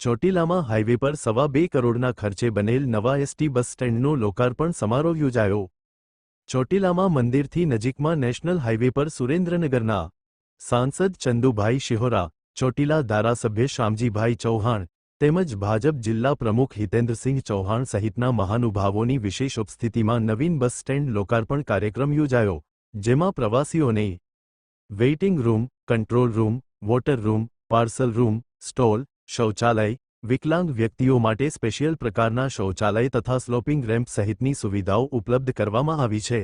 ચોટીલામાં highway પર સવા બે કરોડના ખર્ચે બનેલ નવા એસટી બસ સ્ટેન્ડનો લોકાર્પણ સમારોહ યોજાયો. ચોટીલામાં મંદિરથી નજીકમાં નેશનલ હાઇવે પર સુરેન્દ્રનગરના સાંસદ ચંદુભાઈ શિહોરા, ચોટીલા ધારાસભ્ય શ્યામજીભાઈ ચૌહાણ તેમજ ભાજપ જિલ્લા પ્રમુખ હિતેન્દ્રસિંહ ચૌહાણ સહિતના મહાનુભાવોની વિશેષ ઉપસ્થિતિમાં નવીન બસ સ્ટેન્ડ લોકાર્પણ કાર્યક્રમ યોજાયો, જેમાં પ્રવાસીઓને waiting room, control room, water room, parcel room, stall શૌચાલય, વિકલાંગ વ્યક્તિઓ માટે સ્પેશિયલ પ્રકારના શૌચાલય તથા સ્લોપિંગ રેમ્પ સહિતની સુવિધાઓ ઉપલબ્ધ કરવામાં આવી છે.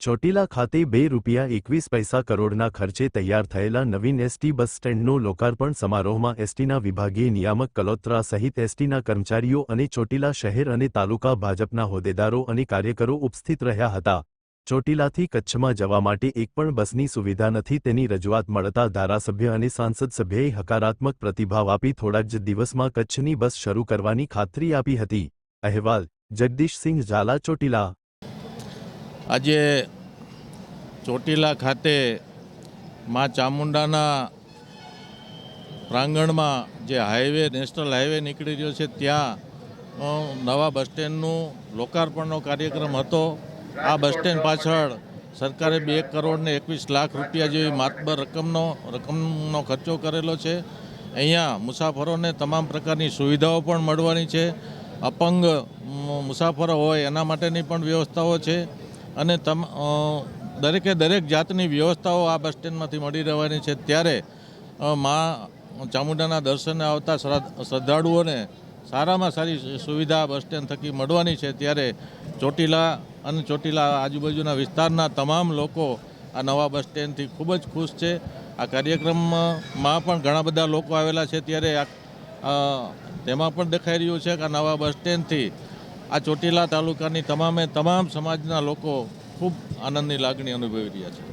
ચોટીલા ખાતે બે રૂપિયા એકવીસ પૈસા કરોડના ખર્ચે તૈયાર થયેલા નવીન એસટી બસ સ્ટેન્ડનો લોકાર્પણ સમારોહમાં એસટીના વિભાગીય નિયામક કલોત્રા સહિત એસટીના કર્મચારીઓ અને ચોટીલા શહેર અને તાલુકા ભાજપના હોદ્દેદારો અને કાર્યકરો ઉપસ્થિત રહ્યા હતા. ચોટીલાથી કચ્છમાં જવા માટે એક પણ બસની સુવિધા નથી. તેની રજૂઆત મળતા ધારાસભ્ય અને સાંસદ સભ્યએ હકારાત્મક પ્રતિભાવ આપી થોડાક જ દિવસમાં કચ્છની બસ શરૂ કરવાની ખાતરી આપી હતી. અહેવાલ, જગદીશસિંહ ઝાલા, ચોટીલા. આજે ચોટીલા ખાતે મા ચામુંડાના પ્રાંગણમાં જે હાઈવે, નેશનલ હાઈવે નીકળી રહ્યો છે, ત્યાં નવા બસ સ્ટેન્ડનું લોકાર્પણનો કાર્યક્રમ હતો. આ બસ સ્ટેન્ડ પાછળ સરકારે બે કરોડ ને એકવીસ લાખ રૂપિયા જેવી માતબર રકમનો રકમનો ખર્ચો કરેલો છે. અહીંયા મુસાફરોને તમામ પ્રકારની સુવિધાઓ પણ મળવાની છે. અપંગ મુસાફરો હોય એના માટેની પણ વ્યવસ્થાઓ છે. અને તમ દરેકે દરેક જાતની વ્યવસ્થાઓ આ બસ સ્ટેન્ડમાંથી મળી રહેવાની છે. ત્યારે મા ચામુંડાના દર્શને આવતા શ્રદ્ધાળુઓને સારામાં સારી સુવિધા બસ સ્ટેન્ડ થકી મળવાની છે ત્યારે ચોટીલા અને ચોટીલા આજુબાજુના વિસ્તારના તમામ લોકો આ નવા બસ સ્ટેન્ડથી ખૂબ જ ખુશ છે. આ કાર્યક્રમમાં પણ ઘણા બધા લોકો આવેલા છે ત્યારે તેમાં પણ દેખાઈ રહ્યું છે કે આ નવા બસ સ્ટેન્ડથી આ ચોટીલા તાલુકાની તમામે તમામ સમાજના લોકો ખૂબ આનંદની લાગણી અનુભવી રહ્યા છે.